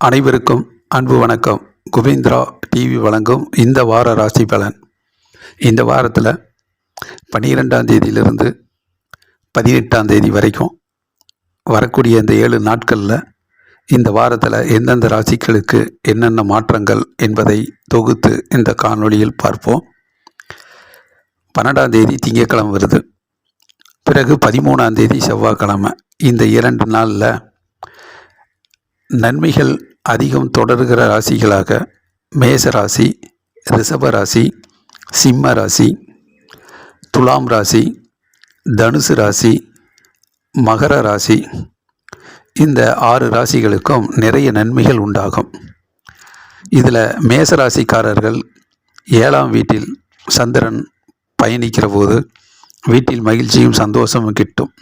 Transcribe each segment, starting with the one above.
அனைவருக்கும் அன்பு வணக்கம். குபேந்திரா டிவி வழங்கும் இந்த வார ராசி பலன். இந்த வாரத்தில் பன்னிரெண்டாம் தேதியிலிருந்து பதினெட்டாம் தேதி வரைக்கும் வரக்கூடிய இந்த ஏழு நாட்களில் இந்த வாரத்தில் எந்தெந்த ராசிகளுக்கு என்னென்ன மாற்றங்கள் என்பதை தொகுத்து இந்த காணொளியில் பார்ப்போம். பன்னெண்டாம் தேதி திங்கக்கிழமை வருது. பிறகு பதிமூணாம் தேதி செவ்வாய்க்கிழமை. இந்த இரண்டு நாளில் நன்மைகள் அதிகம் தொடர்கிற ராசிகளாக மேச ராசி ரிஷப ராசி சிம்ம ராசி துலாம் ராசி தனுசு ராசி மகர ராசி. இந்த ஆறு ராசிகளுக்கும் நிறைய நன்மைகள் உண்டாகும். இதில் மேச ராசிக்காரர்கள் ஏழாம் வீட்டில் சந்திரன் பயணிக்கிற போது வீட்டில் மகிழ்ச்சியும் சந்தோஷமும் கிட்டும்.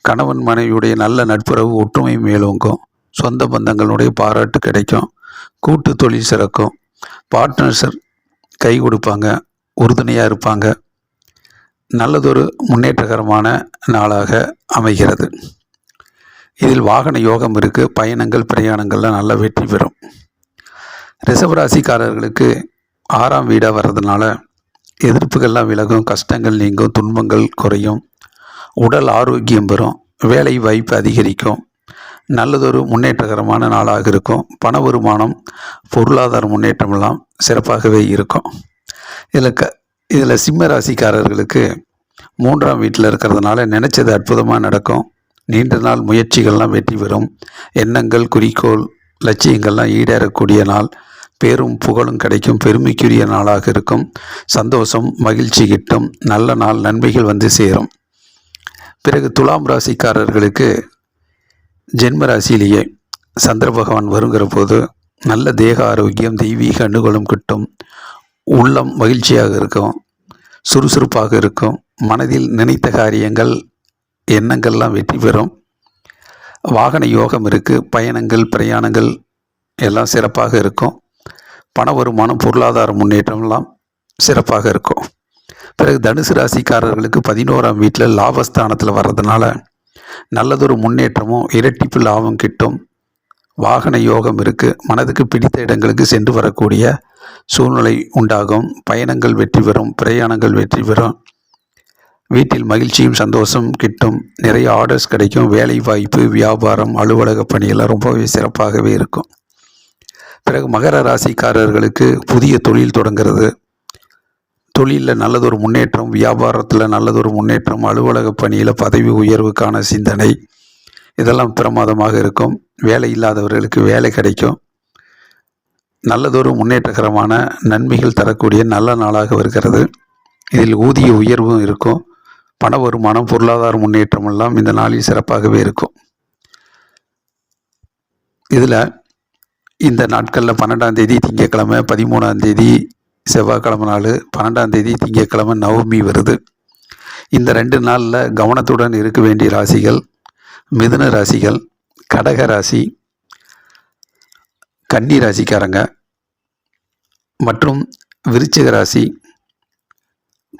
கணவன் மனைவியுடைய நல்ல நட்புறவு ஒற்றுமை மேலோங்கும். சொந்த பந்தங்களுடைய பாராட்டு கிடைக்கும். கூட்டு தொழில் சிறக்கும். பார்ட்னர்ஸர் கை கொடுப்பாங்க. உறுதுணையாக இருப்பாங்க. நல்லதொரு முன்னேற்றகரமான நாளாக அமைகிறது. இதில் வாகன யோகம் இருக்குது பயணங்கள் பிரயாணங்கள்லாம் நல்ல வெற்றி பெறும். ரிசவராசிக்காரர்களுக்கு ஆறாம் வீடாக வர்றதுனால எதிர்ப்புகள்லாம் விலகும். கஷ்டங்கள் நீங்கும். துன்பங்கள் குறையும். உடல் ஆரோக்கியம் பெறும். வேலை வாய்ப்பு அதிகரிக்கும். நல்லதொரு முன்னேற்றகரமான நாளாக இருக்கும். பண வருமானம் பொருளாதார முன்னேற்றமெல்லாம் சிறப்பாகவே இருக்கும். இதில் க இதில் சிம்ம ராசிக்காரர்களுக்கு மூன்றாம் வீட்டில் இருக்கிறதுனால நினச்சது அற்புதமாக நடக்கும். நீண்ட நாள் முயற்சிகள்லாம் வெற்றி பெறும். எண்ணங்கள் குறிக்கோள் லட்சியங்கள்லாம் ஈடேறக்கூடிய நாள். பேரும் புகழும் கிடைக்கும். பெருமைக்குரிய நாளாக இருக்கும். சந்தோஷம் மகிழ்ச்சி கிட்டும். நல்ல நாள் நன்மைகள் வந்து சேரும். பிறகு துலாம் ராசிக்காரர்களுக்கு ஜென்ம ராசியிலேயே சந்திர பகவான் வருங்கிற போது நல்ல தேக ஆரோக்கியம் தெய்வீக அனுகூலம் கிட்டும். உள்ளம் மகிழ்ச்சியாக இருக்கும். சுறுசுறுப்பாக இருக்கும். மனதில் நினைத்த காரியங்கள் எண்ணங்கள்லாம் வெற்றி பெறும். வாகன யோகம் இருக்குது பயணங்கள் பிரயாணங்கள் எல்லாம் சிறப்பாக இருக்கும். பண வருமானம் பொருளாதார முன்னேற்றம்லாம் சிறப்பாக இருக்கும். பிறகு தனுசு ராசிக்காரர்களுக்கு பதினோராம் வீட்டில் லாபஸ்தானத்தில் வர்றதுனால நல்லதொரு முன்னேற்றமும் இரட்டிப்பு லாபம் கிட்டும் வாகன யோகம் இருக்குது மனதுக்கு பிடித்த இடங்களுக்கு சென்று வரக்கூடிய சூழ்நிலை உண்டாகும். பயணங்கள் வெற்றி பெறும் பிரயாணங்கள் வெற்றி பெறும். வீட்டில் மகிழ்ச்சியும் சந்தோஷம் கிட்டும். நிறைய ஆர்டர்ஸ் கிடைக்கும். வேலை வாய்ப்பு வியாபாரம் அலுவலக பணியெல்லாம் ரொம்பவே சிறப்பாகவே இருக்கும். பிறகு மகர ராசிக்காரர்களுக்கு புதிய தொழில் தொடங்கிறது. தொழிலில் நல்லதொரு முன்னேற்றம் வியாபாரத்தில் நல்லதொரு முன்னேற்றம் அலுவலக பணியில் பதவி உயர்வுக்கான சிந்தனை இதெல்லாம் பிரமாதமாக இருக்கும். வேலை இல்லாதவர்களுக்கு வேலை கிடைக்கும். நல்லதொரு முன்னேற்றகரமான நன்மைகள் தரக்கூடிய நல்ல நாளாக வருகிறது. இதில் ஊதிய உயர்வும் இருக்கும். பண வருமானம் பொருளாதார முன்னேற்றம் எல்லாம் இந்த நாளில் சிறப்பாகவே இருக்கும். இதில் இந்த நாட்களில் பன்னெண்டாம் தேதி திங்கட்கிழமை பதிமூணாம் தேதி செவ்வாய்க்கிழமை நாள் பன்னெண்டாம் தேதி திங்கட்கிழமை நவமி வருது. இந்த ரெண்டு நாளில் கவனத்துடன் இருக்க வேண்டிய ராசிகள் மிதுன ராசிகள் கடக ராசி கன்னி ராசிக்காரங்க மற்றும் விருச்சிக ராசி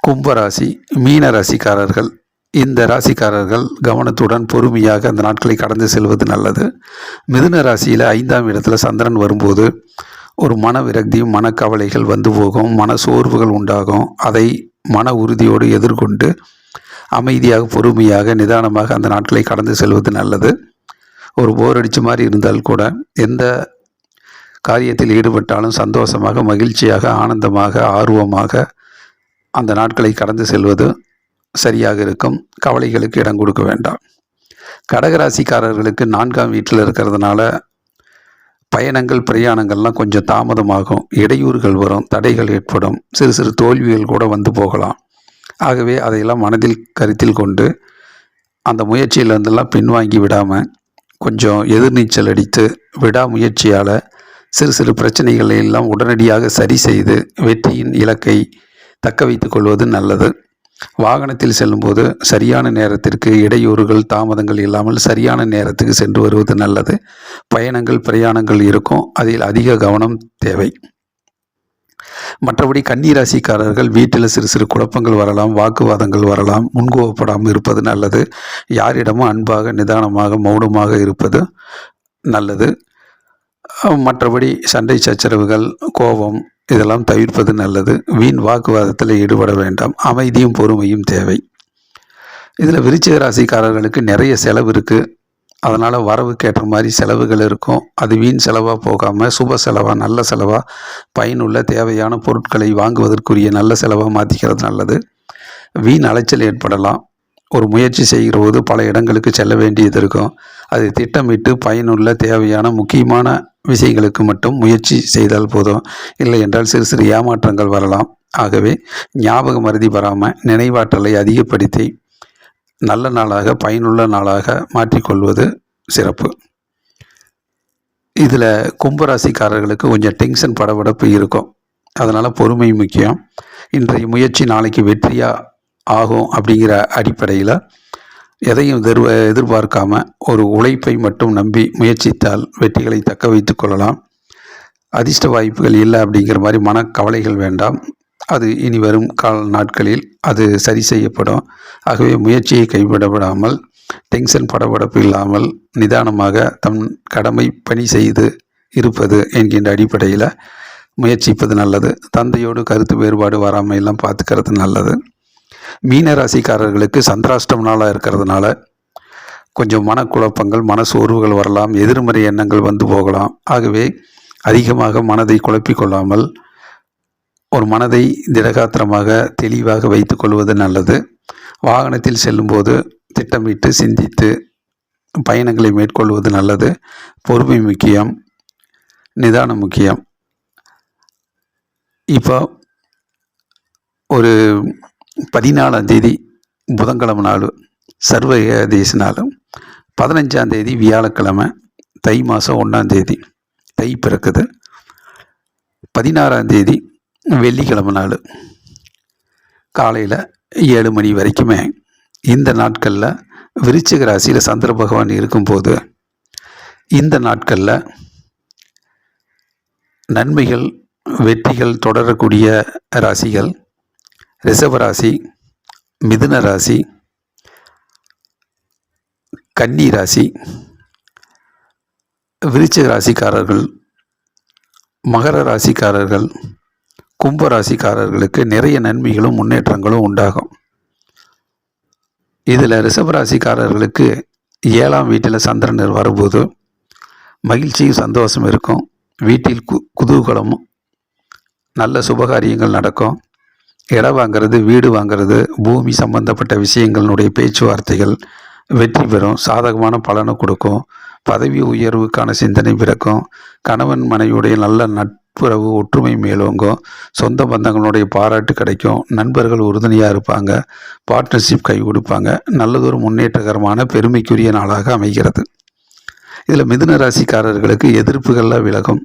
கும்ப ராசி மீன ராசிக்காரர்கள். இந்த ராசிக்காரர்கள் கவனத்துடன் பொறுமையாக அந்த நாட்களை கடந்து செல்வது நல்லது. மிதுன ராசியில் ஐந்தாம் இடத்துல சந்திரன் வரும்போது ஒரு மன விரக்தியும் மனக்கவலைகள் வந்து போகும் மன சோர்வுகள் உண்டாகும். அதை மன உறுதியோடு எதிர்கொண்டு அமைதியாக பொறுமையாக நிதானமாக அந்த நாட்களை கடந்து செல்வது நல்லது. ஒரு போர் அடித்த மாதிரி இருந்தால் கூட எந்த காரியத்தில் ஈடுபட்டாலும் சந்தோஷமாக மகிழ்ச்சியாக ஆனந்தமாக ஆர்வமாக அந்த நாட்களை கடந்து செல்வது சரியாக இருக்கும். கவலைகளுக்கு இடம் கொடுக்க வேண்டாம். கடகராசிக்காரர்களுக்கு நான்காம் வீட்டில் இருக்கிறதுனால பயணங்கள் பிரயாணங்கள்லாம் கொஞ்சம் தாமதமாகும். இடையூறுகள் வரும் தடைகள் ஏற்படும். சிறு சிறு தோல்விகள் கூட வந்து போகலாம். ஆகவே அதையெல்லாம் மனதில் கருத்தில் கொண்டு அந்த முயற்சியிலேருந்தெல்லாம் பின்வாங்கி விடாமல் கொஞ்சம் எதிர்நீச்சல் அடித்து விடாமுயற்சியால் சிறு சிறு பிரச்சனைகளை எல்லாம் உடனடியாக சரி செய்து வெற்றியின் இலக்கை தக்க வைத்து கொள்வது நல்லது. வாகனத்தில் செல்லும்போது சரியான நேரத்திற்கு இடையூறுகள் தாமதங்கள் இல்லாமல் சரியான நேரத்துக்கு சென்று வருவது நல்லது. பயணங்கள் பிரயாணங்கள் இருக்கும். அதில் அதிக கவனம் தேவை. மற்றபடி கன்னிராசிக்காரர்கள் வீட்டில் சிறு சிறு குழப்பங்கள் வரலாம் வாக்குவாதங்கள் வரலாம் முன்கோவப்படாமல் இருப்பது நல்லது. யாரிடமும் அன்பாக நிதானமாக மௌனமாக இருப்பது நல்லது. மற்றபடி சண்டை சச்சரவுகள் கோபம் இதெல்லாம் தவிர்ப்பது நல்லது. வீண் வாக்குவாதத்தில் ஈடுபட வேண்டாம். அமைதியும் பொறுமையும் தேவை. இதில் விருச்சிக ராசிக்காரர்களுக்கு நிறைய செலவு இருக்குது அதனால் வரவுக்கு ஏற்ற மாதிரி செலவுகள் இருக்கும். அது வீண் செலவாக போகாமல் சுப செலவாக நல்ல செலவாக பயனுள்ள தேவையான பொருட்களை வாங்குவதற்குரிய நல்ல செலவாக மாற்றிக்கிறது நல்லது. வீண் அலைச்சல் ஏற்படலாம். ஒரு முயற்சி செய்கிற போது பல இடங்களுக்கு செல்ல வேண்டியது இருக்கும். அதை திட்டமிட்டு பயனுள்ள தேவையான முக்கியமான விஷயங்களுக்கு மட்டும் முயற்சி செய்தால் போதும். இல்லை என்றால் சிறு சிறு ஏமாற்றங்கள் வரலாம். ஆகவே ஞாபக மருதி வராமல் நினைவாற்றலை அதிகப்படுத்தி நல்ல நாளாக பயனுள்ள நாளாக மாற்றிக்கொள்வது சிறப்பு. இதில் கும்பராசிக்காரர்களுக்கு கொஞ்சம் டென்ஷன் படபடப்பு இருக்கும். அதனால் பொறுமை முக்கியம். இன்றைய முயற்சி நாளைக்கு வெற்றியாக ஆகும் அப்படிங்கிற அடிப்படையில் எதையும் எதிர்வ எதிர்பார்க்காம ஒரு உழைப்பை மட்டும் நம்பி முயற்சித்தால் வெற்றிகளை தக்க வைத்து கொள்ளலாம். அதிர்ஷ்ட வாய்ப்புகள் இல்லை அப்படிங்கிற மாதிரி மனக்கவலைகள் வேண்டாம். அது இனி வரும் கால நாட்களில் அது சரி செய்யப்படும். ஆகவே முயற்சியை கைவிடப்படாமல் டென்ஷன் படபடப்பு இல்லாமல் நிதானமாக தம் கடமை பணி செய்து இருப்பது என்கின்ற அடிப்படையில் முயற்சிப்பது நல்லது. தந்தையோடு கருத்து வேறுபாடு வராமல் எல்லாம் பார்த்துக்கிறது நல்லது. மீன ராசிக்காரர்களுக்கு சந்திராஷ்டம் நாளாக இருக்கிறதுனால கொஞ்சம் மனக்குழப்பங்கள் மன சோர்வுகள் வரலாம் எதிர்மறை எண்ணங்கள் வந்து போகலாம். ஆகவே அதிகமாக மனதை குழப்பிக்கொள்ளாமல் ஒரு மனதை திடகாத்திரமாக தெளிவாக வைத்து கொள்வது நல்லது. வாகனத்தில் செல்லும்போது திட்டமிட்டு சிந்தித்து பயணங்களை மேற்கொள்வது நல்லது. பொறுமை முக்கியம் நிதானம் முக்கியம். இப்போ ஒரு பதினாலாம் தேதி புதன்கிழமை நாள் சர்வ ஏகாதேசி நாள் பதினஞ்சாம் தேதி வியாழக்கிழமை தை மாதம் ஒன்றாம் தேதி தை பிறக்குது. பதினாறாம் தேதி வெள்ளிக்கிழமை நாள். காலையில் ஏழு மணி வரைக்குமே இந்த நாட்களில் விருச்சிக ராசியில் சந்திர பகவான் இருக்கும்போது இந்த நாட்களில் நன்மைகள் வெற்றிகள் தொடரக்கூடிய ராசிகள் ரிஷபராசி மிதுன ராசி கன்னி ராசி விருச்சிக ராசிக்காரர்கள் மகர ராசிக்காரர்கள் கும்ப ராசிக்காரர்களுக்கு நிறைய நன்மைகளும் முன்னேற்றங்களும் உண்டாகும். இதில் ரிஷபராசிக்காரர்களுக்கு ஏழாம் வீட்டில் சந்திரனர் வரும்போது மகிழ்ச்சியும் சந்தோஷம் இருக்கும். வீட்டில் கு குதூகலமும் நல்ல சுபகாரியங்கள் நடக்கும். இடம் வாங்கிறது வீடு வாங்கிறது பூமி சம்பந்தப்பட்ட விஷயங்களினுடைய பேச்சுவார்த்தைகள் வெற்றி பெறும் சாதகமான பலனை கொடுக்கும் பதவி உயர்வுக்கான சிந்தனை பிறக்கும் கணவன் மனைவியுடைய நல்ல நட்புறவு ஒற்றுமை மேலோங்கும் சொந்த பந்தங்களுடைய பாராட்டு கிடைக்கும் நண்பர்கள் உறுதுணையாக இருப்பாங்க பார்ட்னர்ஷிப் கை கொடுப்பாங்க நல்லதொரு முன்னேற்றகரமான பெருமைக்குரிய நாளாக அமைகிறது. இதில் மிதுன ராசிக்காரர்களுக்கு எதிர்ப்புகள்லாம் விலகும்.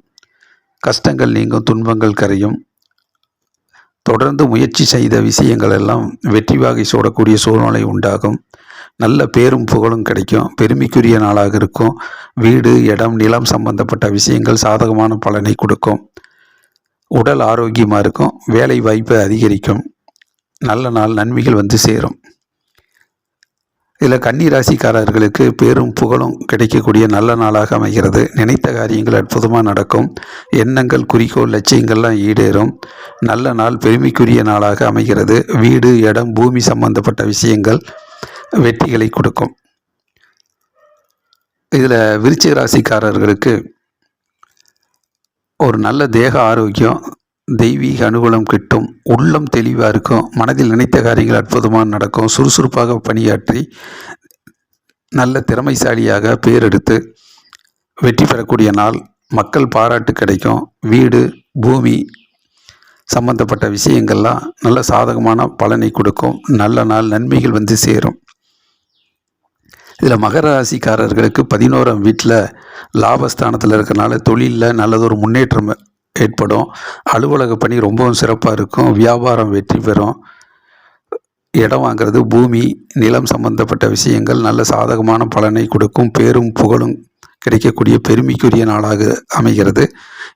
கஷ்டங்கள் நீங்கும் துன்பங்கள் கரையும். தொடர்ந்து முயற்சி செய்த விஷயங்கள் எல்லாம் வெற்றி வாகை சூடக்கூடிய சூழ்நிலை உண்டாகும். நல்ல பேரும் புகழும் கிடைக்கும். பெருமைக்குரிய நாளாக இருக்கும். வீடு இடம் நிலம் சம்பந்தப்பட்ட விஷயங்கள் சாதகமான பலனை கொடுக்கும். உடல் ஆரோக்கியமாக இருக்கும். வேலை வாய்ப்பு அதிகரிக்கும். நல்ல நாள் நன்மைகள் வந்து சேரும். இதில் கன்னி ராசிக்காரர்களுக்கு பேரும் புகழும் கிடைக்கக்கூடிய நல்ல நாளாக அமைகிறது. நினைத்த காரியங்கள் அற்புதமாக நடக்கும். எண்ணங்கள் குறிக்கோள் லட்சியங்கள்லாம் ஈடேறும். நல்ல நாள் பெருமைக்குரிய நாளாக அமைகிறது. வீடு இடம் பூமி சம்பந்தப்பட்ட விஷயங்கள் வெற்றிகளை கொடுக்கும். இதில் விருச்சிக ராசிக்காரர்களுக்கு ஒரு நல்ல தேக ஆரோக்கியம் தெய்வீக அனுகூலம் கிட்டும் உள்ளம் தெளிவாக இருக்கும் மனதில் நினைத்த காரியங்கள் அற்புதமாக நடக்கும் சுறுசுறுப்பாக பணியாற்றி நல்ல திறமைசாலியாக பேரெடுத்து வெற்றி பெறக்கூடிய நாள் மக்கள் பாராட்டு கிடைக்கும் வீடு பூமி சம்பந்தப்பட்ட விஷயங்கள்லாம் நல்ல சாதகமான பலனை கொடுக்கும் நல்ல நாள் நன்மைகள் வந்து சேரும். இதில் மகர ராசிக்காரர்களுக்கு பதினோராம் வீட்டில் லாபஸ்தானத்தில் இருக்கிறனால தொழிலில் நல்லதொரு முன்னேற்றம் ஏற்படும். அலுவலக பணி ரொம்பவும் சிறப்பாக இருக்கும். வியாபாரம் வெற்றி பெறும். இடம் வாங்கிறது பூமி நிலம் சம்பந்தப்பட்ட விஷயங்கள் நல்ல சாதகமான பலனை கொடுக்கும். பேரும் புகழும் கிடைக்கக்கூடிய பெருமைக்குரிய நாளாக அமைகிறது.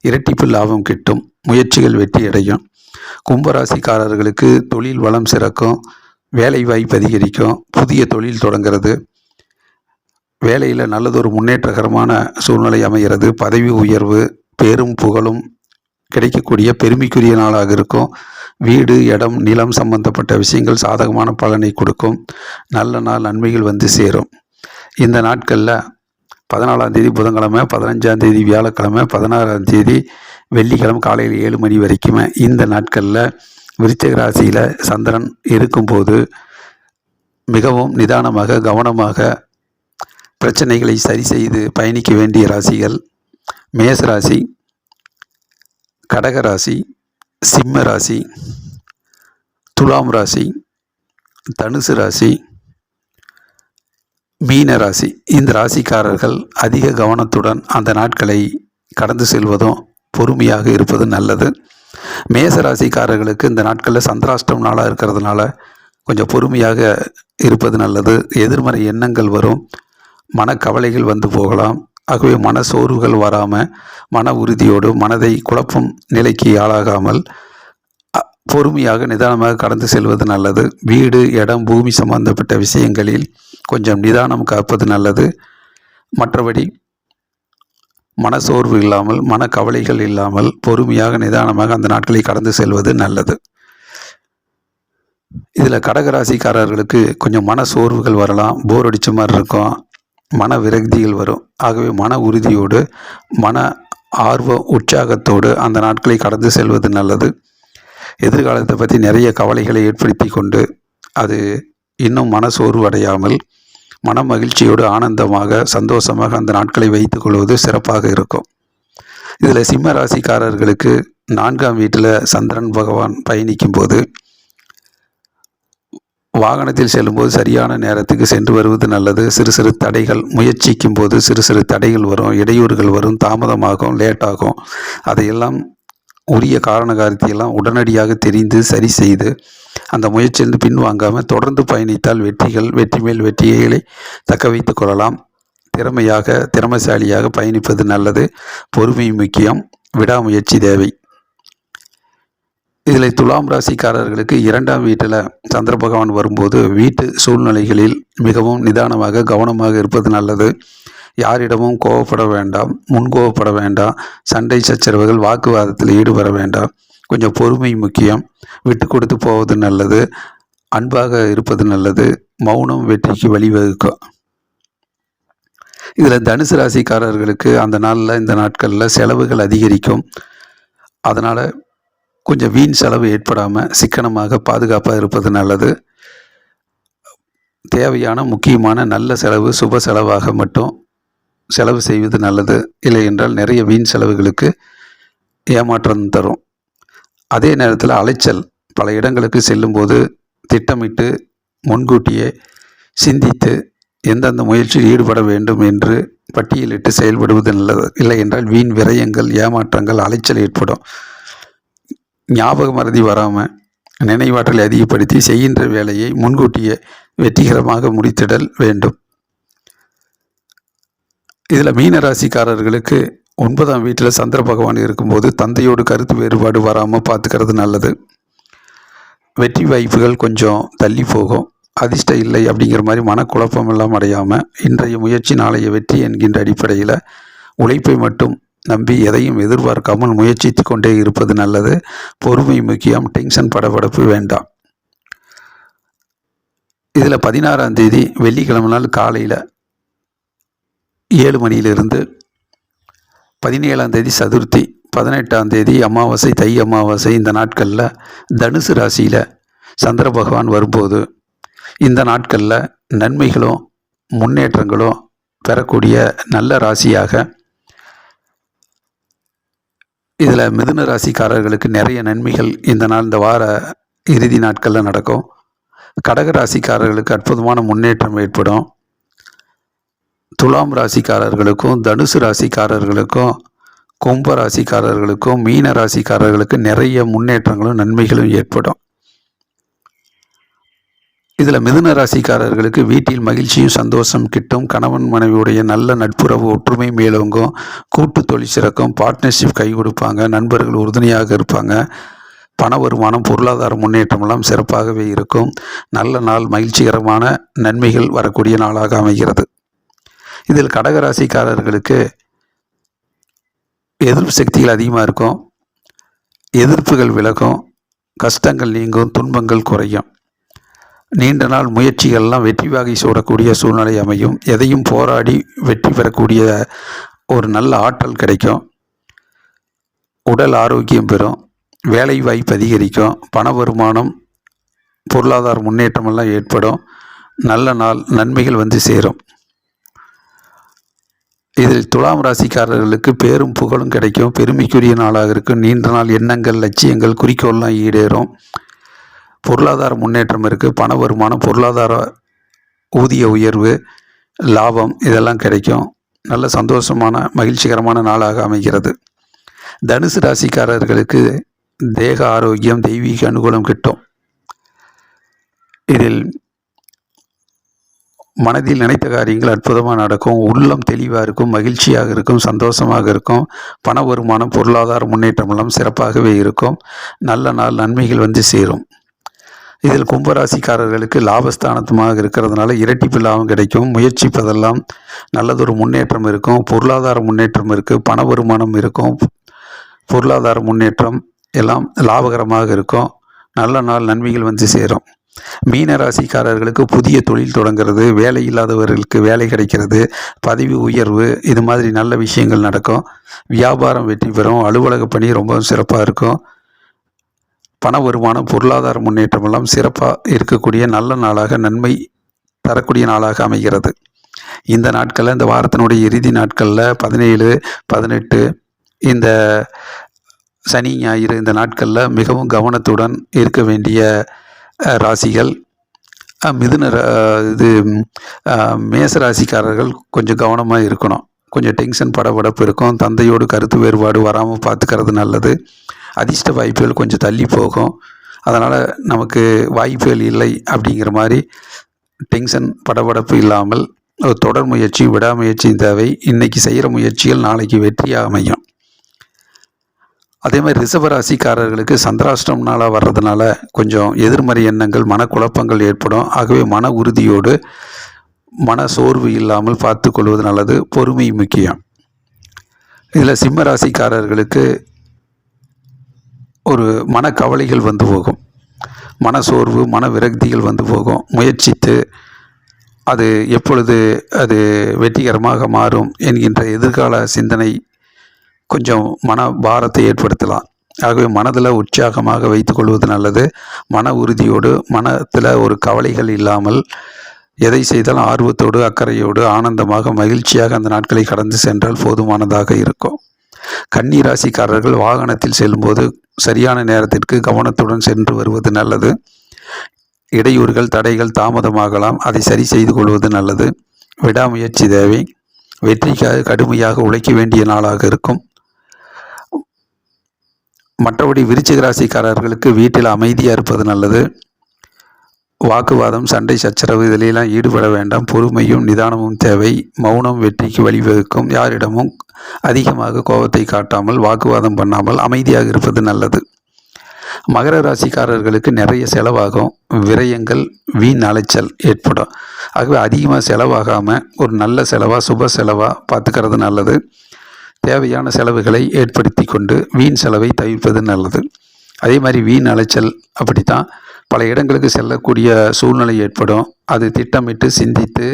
இரட்டிப்பு லாபம் கிட்டும். முயற்சிகள் வெற்றி அடையும். கும்பராசிக்காரர்களுக்கு தொழில் வளம் சிறக்கும். வேலை வாய்ப்பு அதிகரிக்கும். புதிய தொழில் தொடங்கிறது. வேலையில் நல்லதொரு முன்னேற்றகரமான சூழ்நிலை அமைகிறது. பதவி உயர்வு பேரும் புகழும் கிடைக்கக்கூடிய பெருமைக்குரிய நாளாக இருக்கும். வீடு இடம் நிலம் சம்பந்தப்பட்ட விஷயங்கள் சாதகமான பலனை கொடுக்கும். நல்ல நாள் நன்மைகள் வந்து சேரும். இந்த நாட்களில் பதினாலாம் தேதி புதன்கிழமை பதினஞ்சாம் தேதி வியாழக்கிழமை பதினாறாம் தேதி வெள்ளிக்கிழமை காலையில் ஏழு மணி வரைக்குமே இந்த நாட்களில் விருச்சக ராசியில் சந்திரன் இருக்கும்போது மிகவும் நிதானமாக கவனமாக பிரச்சனைகளை சரி செய்து பயணிக்க வேண்டிய ராசிகள் மேச ராசி கடக ராசி சிம்ம ராசி துலாம் ராசி தனுசு ராசி மீன ராசி. இந்த ராசிக்காரர்கள் அதிக கவனத்துடன் அந்த நாட்களை கடந்து செல்வதும் பொறுமையாக இருப்பது நல்லது. மேச ராசிக்காரர்களுக்கு இந்த நாட்களில் சந்திராஷ்டம் நாளாக இருக்கிறதுனால கொஞ்சம் பொறுமையாக இருப்பது நல்லது. எதிர்மறை எண்ணங்கள் வரும். மனக்கவலைகள் வந்து போகலாம். ஆகவே மன சோர்வுகள் வராமல் மன உறுதியோடு மனதை குழப்பம் நிலைக்கு ஆளாகாமல் பொறுமையாக நிதானமாக கடந்து செல்வது நல்லது. வீடு இடம் பூமி சம்பந்தப்பட்ட விஷயங்களில் கொஞ்சம் நிதானம் காப்பது நல்லது. மற்றபடி மனசோர்வு இல்லாமல் மனக்கவலைகள் இல்லாமல் பொறுமையாக நிதானமாக அந்த நாட்களை கடந்து செல்வது நல்லது. இதில் கடகராசிக்காரர்களுக்கு கொஞ்சம் மன சோர்வுகள் வரலாம். போர் அடித்த மாதிரி இருக்கும். மன விரக்திகள் வரும். ஆகவே மன உறுதியோடு மன ஆர்வ உற்சாகத்தோடு அந்த நாட்களை கடந்து செல்வது நல்லது. எதிர்காலத்தை பற்றி நிறைய கவலைகளை ஏற்படுத்தி கொண்டு அது இன்னும் மன சோர்வடையாமல் மன மகிழ்ச்சியோடு ஆனந்தமாக சந்தோஷமாக அந்த நாட்களை வைத்துக் கொள்வது சிறப்பாக இருக்கும். இதில் சிம்ம ராசிக்காரர்களுக்கு நான்காம் வீட்டில் சந்திரன் பகவான் பயணிக்கும் போது வாகனத்தில் செல்லும்போது சரியான நேரத்துக்கு சென்று வருவது நல்லது. சிறு சிறு தடைகள் முயற்சிக்கும் போது சிறு சிறு தடைகள் வரும். இடையூறுகள் வரும். தாமதமாகும். லேட்டாகும் அதையெல்லாம் உரிய காரண காரியத்தையெல்லாம் உடனடியாக தெரிந்து சரி செய்து அந்த முயற்சியிலிருந்து பின்வாங்காமல் தொடர்ந்து பயணித்தால் வெற்றிகள் வெற்றி மேல் வெற்றிகளை தக்க வைத்து கொள்ளலாம். திறமையாக திறமைசாலியாக பயணிப்பது நல்லது. பொறுமை முக்கியம். விடாமுயற்சி தேவை. இதில் துலாம் ராசிக்காரர்களுக்கு இரண்டாம் வீட்டில் சந்திர பகவான் வரும்போது வீட்டு சூழ்நிலைகளில் மிகவும் நிதானமாக கவனமாக இருப்பது நல்லது. யாரிடமும் கோவப்பட வேண்டாம் முன்கோவப்பட வேண்டாம் சண்டை சச்சரவுகள் வாக்குவாதத்தில் ஈடுபட வேண்டாம். கொஞ்சம் பொறுமை முக்கியம். விட்டு கொடுத்து போவது நல்லது. அன்பாக இருப்பது நல்லது. மௌனம் வெற்றிக்கு வழிவகுக்கும் இதில் தனுசு ராசிக்காரர்களுக்கு அந்த நாளில் இந்த நாட்களில் செலவுகள் அதிகரிக்கும். அதனால் கொஞ்சம் வீண் செலவு ஏற்படாமல் சிக்கனமாக பாதுகாப்பாக இருப்பது நல்லது. தேவையான முக்கியமான நல்ல செலவு சுப செலவாக மட்டும் செலவு செய்வது நல்லது. இல்லை என்றால் நிறைய வீண் செலவுகளுக்கு ஏமாற்றம் தரும். அதே நேரத்தில் அலைச்சல். பல இடங்களுக்கு செல்லும்போது திட்டமிட்டு முன்கூட்டியே சிந்தித்து எந்தெந்த முயற்சியில் ஈடுபட வேண்டும் என்று பட்டியலிட்டு செயல்படுவது நல்லது. இல்லை என்றால் வீண் விரயங்கள் ஏமாற்றங்கள் அலைச்சல் ஏற்படும். ஞாபக மறதி வராமல் நினைவாற்றலை அதிகப்படுத்தி செய்கின்ற வேலையை முன்கூட்டியே வெற்றிகரமாக முடித்திடல் வேண்டும். இதில் மீன ராசிக்காரர்களுக்கு ஒன்பதாம் வீட்டில் சந்திர பகவான் இருக்கும்போது தந்தையோடு கருத்து வேறுபாடு வராமல் பார்த்துக்கிறது நல்லது. வெற்றி வாய்ப்புகள் கொஞ்சம் தள்ளி போகும். அதிர்ஷ்டம் இல்லை அப்படிங்கிற மாதிரி மனக்குழப்பம் எல்லாம் அடையாமல் இன்றைய முயற்சி நாளைய வெற்றி என்கின்ற அடிப்படையில் உழைப்பை மட்டும் நம்பி எதையும் எதிர்பார்க்காமல் முயற்சித்து கொண்டே இருப்பது நல்லது. பொறுமை முக்கியம். டென்ஷன் படபடப்பு வேண்டாம். இதில் பதினாறாம் தேதி வெள்ளிக்கிழமை நாள் காலையில் ஏழு மணியிலிருந்து பதினேழாம் தேதி சதுர்த்தி பதினெட்டாம் தேதி அமாவாசை தை அமாவாசை இந்த நாட்களில் தனுசு ராசியில் சந்திர பகவான் வரும்போது இந்த நாட்களில் நன்மைகளும் முன்னேற்றங்களும் பெறக்கூடிய நல்ல ராசியாக இதில் மிதுன ராசிக்காரர்களுக்கு நிறைய நன்மைகள் இந்த நாள் இந்த வார இறுதி நாட்களில் நடக்கும். கடக ராசிக்காரர்களுக்கு அற்புதமான முன்னேற்றம் ஏற்படும். துலாம் ராசிக்காரர்களுக்கும் தனுசு ராசிக்காரர்களுக்கும் கும்ப ராசிக்காரர்களுக்கும் மீன ராசிக்காரர்களுக்கு நிறைய முன்னேற்றங்களும் நன்மைகளும் ஏற்படும். இதில் மிதுன ராசிக்காரர்களுக்கு வீட்டில் மகிழ்ச்சியும் சந்தோஷம் கிட்டும் கணவன் மனைவியுடைய நல்ல நட்புறவு ஒற்றுமை மேலோங்கும் கூட்டு தொழில் சிறக்கும் பார்ட்னர்ஷிப் கை கொடுப்பாங்க நண்பர்கள் உறுதுணையாக இருப்பாங்க. பண வருமானம் பொருளாதார முன்னேற்றமெல்லாம் சிறப்பாகவே இருக்கும். நல்ல நாள் மகிழ்ச்சிகரமான நன்மைகள் வரக்கூடிய நாளாக அமைகிறது. இதில் கடகராசிக்காரர்களுக்கு எதிர்ப்பு சக்திகள் அதிகமாக இருக்கும். எதிர்ப்புகள் விலகும். கஷ்டங்கள் நீங்கும். துன்பங்கள் குறையும். நீண்ட நாள் முயற்சிகள்லாம் வெற்றி வாகை சூடக்கூடிய சூழ்நிலை அமையும். எதையும் போராடி வெற்றி பெறக்கூடிய ஒரு நல்ல ஆற்றல் கிடைக்கும். உடல் ஆரோக்கியம் பெறும். வேலை வாய்ப்பு அதிகரிக்கும். பண வருமானம் பொருளாதார முன்னேற்றமெல்லாம் ஏற்படும். நல்ல நாள் நன்மைகள் வந்து சேரும். இதில் துலாம் ராசிக்காரர்களுக்கு பேரும் புகழும் கிடைக்கும். பெருமைக்குரிய நாளாக இருக்கும். நீண்ட நாள் எண்ணங்கள் லட்சியங்கள் குறிக்கோள்லாம் ஈடேறும். பொருளாதார முன்னேற்றம் இருக்குது பண வருமானம் பொருளாதார ஊதிய உயர்வு லாபம் இதெல்லாம் கிடைக்கும். நல்ல சந்தோஷமான மகிழ்ச்சிகரமான நாளாக அமைகிறது. தனுசு ராசிக்காரர்களுக்கு தேக ஆரோக்கியம் தெய்வீக அனுகூலம் கிட்டும். இதில் மனதில் நினைத்த காரியங்கள் அற்புதமாக நடக்கும். உள்ளம் தெளிவாக இருக்கும் மகிழ்ச்சியாக இருக்கும் சந்தோஷமாக இருக்கும். பண வருமானம் பொருளாதார முன்னேற்றம் எல்லாம் சிறப்பாகவே இருக்கும். நல்ல நாள் நன்மைகள் வந்து சேரும். இதில் கும்பராசிக்காரர்களுக்கு லாபஸ்தானத்துமாக இருக்கிறதுனால இரட்டிப்பு லாபம் கிடைக்கும். முயற்சிப்பதெல்லாம் நல்லதொரு முன்னேற்றம் இருக்கும். பொருளாதார முன்னேற்றம் இருக்குது பண வருமானம் இருக்கும். பொருளாதார முன்னேற்றம் எல்லாம் லாபகரமாக இருக்கும். நல்ல நாள் நன்மைகள் வந்து சேரும். மீன ராசிக்காரர்களுக்கு புதிய தொழில் தொடங்குறது வேலை இல்லாதவர்களுக்கு வேலை கிடைக்கிறது பதவி உயர்வு இது மாதிரி நல்ல விஷயங்கள் நடக்கும். வியாபாரம் வெற்றி பெறும். அலுவலக பணி ரொம்பவும் சிறப்பாக இருக்கும். பண வருமானம் பொருளாதார முன்னேற்றம் எல்லாம் சிறப்பாக இருக்கக்கூடிய நல்ல நாளாக நன்மை தரக்கூடிய நாளாக அமைகிறது. இந்த நாட்களில் இந்த வாரத்தினுடைய இறுதி நாட்களில் பதினேழு பதினெட்டு இந்த சனி ஞாயிறு இந்த நாட்களில் மிகவும் கவனத்துடன் இருக்க வேண்டிய ராசிகள். மிதுன ரா- இது மேச ராசிக்காரர்கள் கொஞ்சம் கவனமாக இருக்கணும். கொஞ்சம் டென்ஷன் படபடப்பு இருக்கும். தந்தையோடு கருத்து வேறுபாடு வராமல் பார்த்துக்கிறது நல்லது. அதிர்ஷ்ட வாய்ப்புகள் கொஞ்சம் தள்ளி போகும். அதனால் நமக்கு வாய்ப்புகள் இல்லை அப்படிங்கிற மாதிரி டென்ஷன் படபடப்பு இல்லாமல் ஒரு தொடர் முயற்சி விடாமுயற்சியும் தேவை. இன்றைக்கி செய்கிற முயற்சிகள் நாளைக்கு வெற்றியாக அமையும். அதே மாதிரி ரிஷபராசிக்காரர்களுக்கு சந்திராஷ்டம் நாளாக வர்றதுனால கொஞ்சம் எதிர்மறை எண்ணங்கள் மனக்குழப்பங்கள் ஏற்படும். ஆகவே மன உறுதியோடு மன சோர்வு இல்லாமல் பார்த்து கொள்வது நல்லது. பொறுமை முக்கியம். இதில் சிம்ம ராசிக்காரர்களுக்கு ஒரு மனக்கவலைகள் வந்து போகும். மன சோர்வு மன விரக்திகள் வந்து போகும். முயற்சித்து அது எப்பொழுது அது வெற்றிகரமாக மாறும் என்கின்ற எதிர்கால சிந்தனை கொஞ்சம் மன பாரத்தை ஏற்படுத்தலாம். ஆகவே மனதில் உற்சாகமாக வைத்துக்கொள்வது நல்லது. மன உறுதியோடு மனத்தில் ஒரு கவலைகள் இல்லாமல் எதை செய்தாலும் ஆர்வத்தோடு அக்கறையோடு ஆனந்தமாக மகிழ்ச்சியாக அந்த நாட்களை கடந்து சென்றால் போதுமானதாக இருக்கும். கன்னி ராசிக்காரர்கள் வாகனத்தில் செல்லும்போது சரியான நேரத்திற்கு கவனத்துடன் சென்று வருவது நல்லது. இடையூறுகள் தடைகள் தாமதமாகலாம். அதை சரி செய்து கொள்வது நல்லது. விடாமுயற்சி தேவை. வெற்றிக்காக கடுமையாக உழைக்க வேண்டிய நாளாக இருக்கும். மற்றபடி விருச்சிக ராசிக்காரர்களுக்கு வீட்டில் அமைதியாக இருப்பது நல்லது. வாக்குவாதம் சண்டை சச்சரவு இதிலெல்லாம் ஈடுபட வேண்டாம். பொறுமையும் நிதானமும் தேவை. மௌனம் வெற்றிக்கு வழிவகுக்கும் யாரிடமும் அதிகமாக கோபத்தை காட்டாமல் வாக்குவாதம் பண்ணாமல் அமைதியாக இருப்பது நல்லது. மகர ராசிக்காரர்களுக்கு நிறைய செலவாகும். விரயங்கள் வீண் அலைச்சல் ஏற்படும். ஆகவே அதிகமாக செலவாகாமல் ஒரு நல்ல செலவாக சுப செலவாக பார்த்துக்கிறது நல்லது. தேவையான செலவுகளை ஏற்படுத்தி கொண்டு வீண் செலவை தவிர்ப்பது நல்லது. அதே மாதிரி வீண் அலைச்சல் அப்படி தான் பல இடங்களுக்கு செல்லக்கூடிய சூழ்நிலை ஏற்படும். அது திட்டமிட்டு சிந்தித்து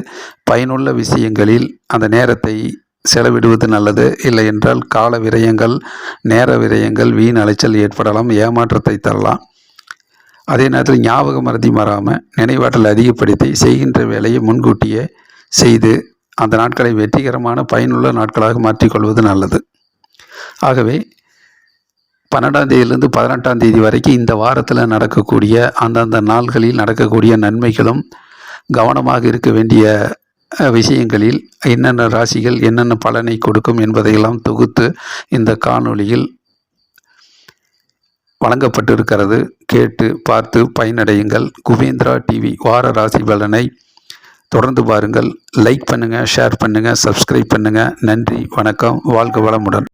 பயனுள்ள விஷயங்களில் அந்த நேரத்தை செலவிடுவது நல்லது. இல்லை என்றால் கால விரயங்கள் நேர விரயங்கள் வீண் அலைச்சல் ஏற்படலாம் ஏமாற்றத்தை தரலாம். அதே நேரத்தில் ஞாபக மறதி மாறாமல் நினைவாற்றல் அதிகப்படுத்தி செய்கின்ற வேலையை முன்கூட்டியே செய்து அந்த நாட்களை வெற்றிகரமான பயனுள்ள நாட்களாக மாற்றிக்கொள்வது நல்லது. ஆகவே பன்னெண்டாம் தேதியிலிருந்து பதினெட்டாம் தேதி வரைக்கும் இந்த வாரத்தில் நடக்கக்கூடிய அந்தந்த நாள்களில் நடக்கக்கூடிய நன்மைகளும் கவனமாக இருக்க வேண்டிய விஷயங்களில் என்னென்ன ராசிகள் என்னென்ன பலனை கொடுக்கும் என்பதையெல்லாம் தொகுத்து இந்த காணொளியில் வழங்கப்பட்டிருக்கிறது. கேட்டு பார்த்து பயனடையுங்கள். குவேந்திரா டிவி வார ராசி பலனை தொடர்ந்து பாருங்கள். லைக் பண்ணுங்கள் ஷேர் பண்ணுங்கள் சப்ஸ்கிரைப் பண்ணுங்கள் நன்றி வணக்கம் வாழ்க வளமுடன்.